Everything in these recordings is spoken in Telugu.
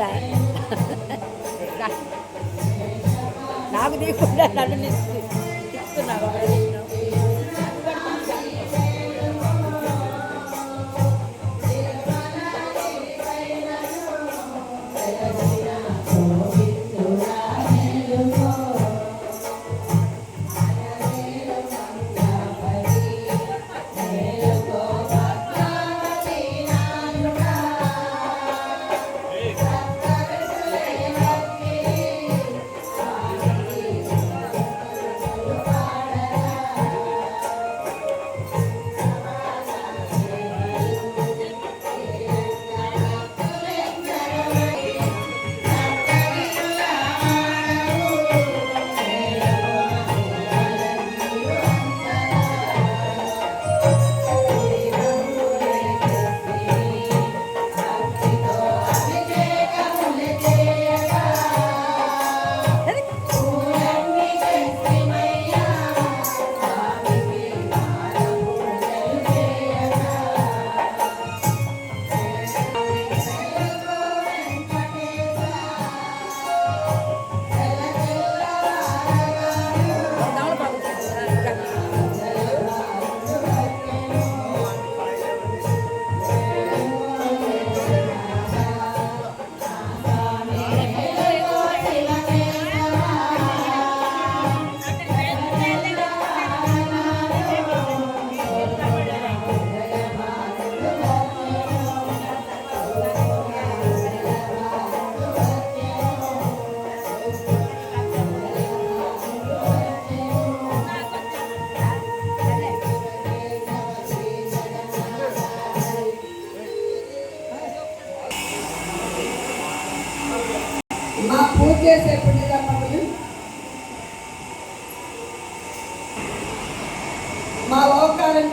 ಹೇಳ್ತಾರೆ ನಾವು ನೀವು ಕೂಡ ನಡು ನಿಂತು మా పూజ చేసేప్పుడు మా ఓకారం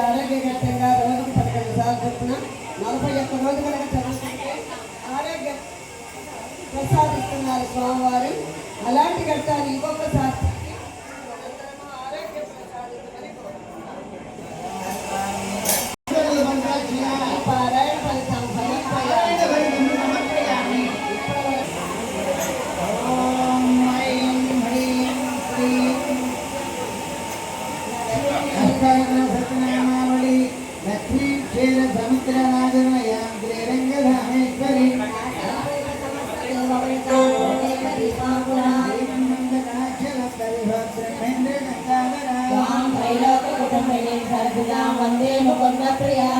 ఆరోగ్యకరంగా ఆరోగ్యఘట్టంగా రోజుకి పదకొండు సార్లు చొప్పున నలభై ఒక్క రోజు కనుక చదువుకుంటే ఆరోగ్య ప్రసాదిస్తున్నారు స్వామివారు. అలాంటి ఘట్టాలు ఇంకొక Satria.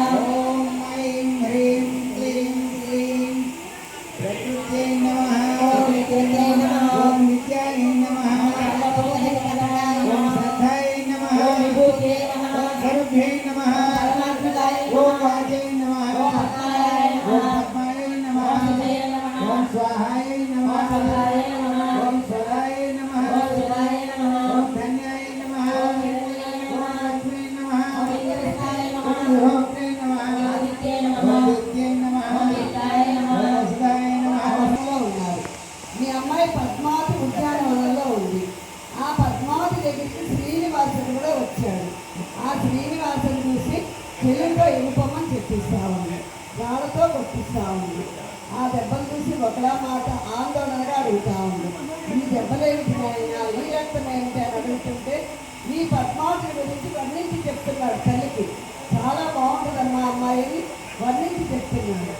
మాట ఆందోళనగా అడుగుతా ఉంది ఈ దెబ్బలేమిటి నాయన? ఈ రక్తం అని అడుగుతుంటే ఈ పద్మావతి గురించి వర్ణించి చెప్తున్నాడు తల్లికి. చాలా బాగుంటుందమ్మా అమ్మాయి వర్ణించి చెప్తున్నాడు.